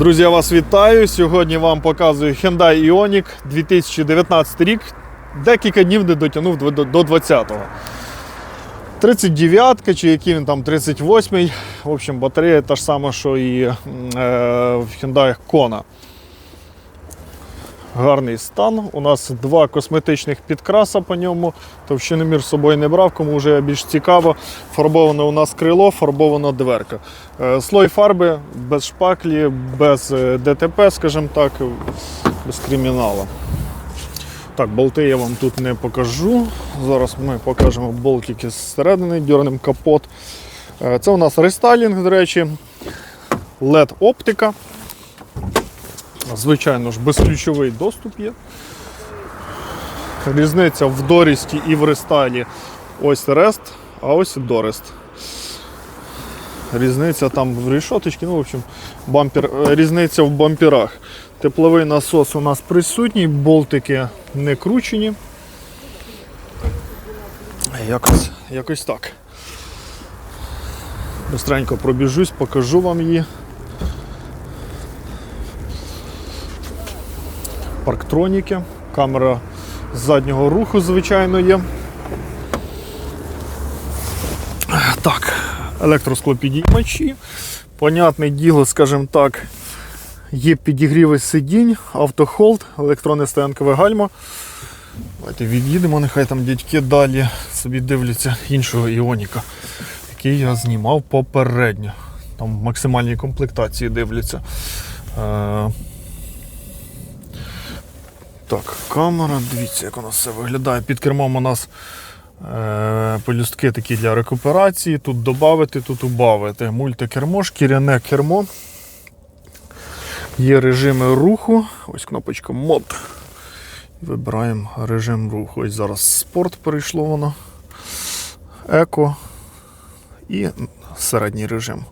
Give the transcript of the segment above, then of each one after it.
Друзі, я вас вітаю. Сьогодні вам показую Hyundai Ioniq 2019 рік. Декілька днів не дотягнув до, до, до 20-го. 39 чи який він там 38-й. В общем, батарея та ж сама, що і е, в Hyundai Kona. Гарний стан. У нас два косметичних підкраса по ньому. Товщиномір з собою не брав, кому вже більш цікаво. Фарбовано у нас крило, фарбована дверка. Е, Слой фарби без шпаклі, без е, ДТП, скажімо так, без криміналу. Так, болти я вам тут не покажу. Зараз ми покажемо болтики зсередини, дьорнем капот. Е, Це у нас рестайлінг, до речі, LED оптика. Звичайно ж, безключовий доступ є. Різниця в дорісті і в рестайлі. Ось рест, а ось дорест. Різниця там в рішоточці, ну, в общем, бампер, е, різниця в бамперах. Тепловий насос у нас присутній, болтики не кручені. Якось, якось так. Быстренько пробіжусь, покажу вам її. Парктроніки, камера заднього руху, звичайно, є. Так, електросклопідіймачі. Понятне діло, скажімо так, є підігріви сидінь, автохолд, електронне стоянкове гальмо. Давайте від'їдемо, нехай там дядьки далі собі дивляться іншого іоніка, який я знімав попередньо. Там в максимальній комплектації дивляться. Так, камера, дивіться, як у нас все виглядає. Під кермом у нас е, полюстки такі для рекуперації. Тут додати, тут убавити. Мультикермо, шкіряне кермо. Є режими руху. Ось кнопочка мод. Вибираємо режим руху. Ось зараз спорт перейшло воно. Еко і середній режим.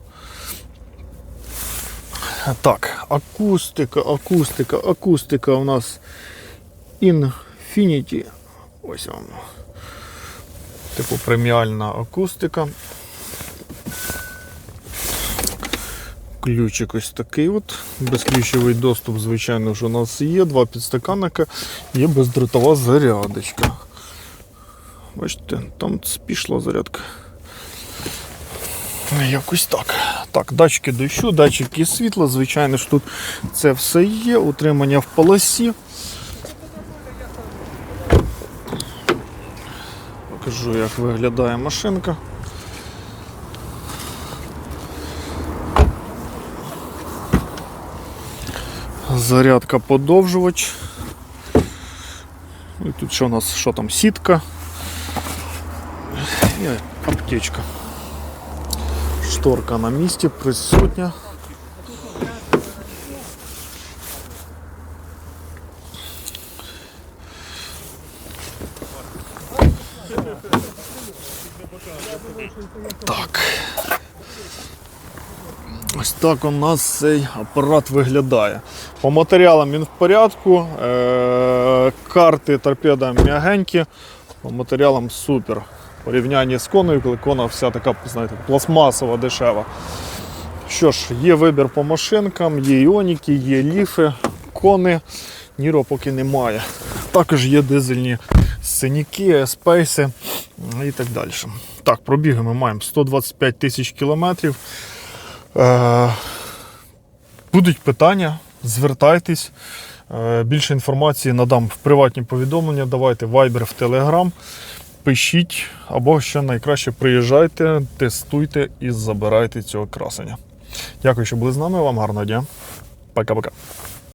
Так, акустика, акустика, акустика у нас Infinity. Ось вам. Типу преміальна акустика. Ключик ось такий от. Безключовий доступ, звичайно ж, у нас є. Два підстаканника, є бездротова зарядочка. Бачите, там пішла зарядка. Якось так. Так, датчики дощу, датчики світла, звичайно ж тут це все є, утримання в полосі. Покажу, як виглядає машинка. Зарядка подовжувач. Ну, І тут що у нас, що там, сітка і аптечка. Шторка на місці, присутня. Так. Ось так у нас цей апарат виглядає. По матеріалам він в порядку. Е- карти торпеда м'ягенькі. По матеріалам супер. В порівнянні з коною, коли кона вся така, знаєте, пластмасова, дешева. Що ж, є вибір по машинкам, є іоніки, є ліфи, кони. Ніро поки немає. Також є дизельні синіки, спейси і так далі. Так, пробіги ми маємо 125 тисяч кілометрів. Е, будуть питання, звертайтесь. Е, більше інформації надам в приватні повідомлення. Давайте Viber в Telegram. Пишіть або що найкраще приїжджайте, тестуйте і забирайте цього красення. Дякую, що були з нами. Вам гарного дня. Пока-пока.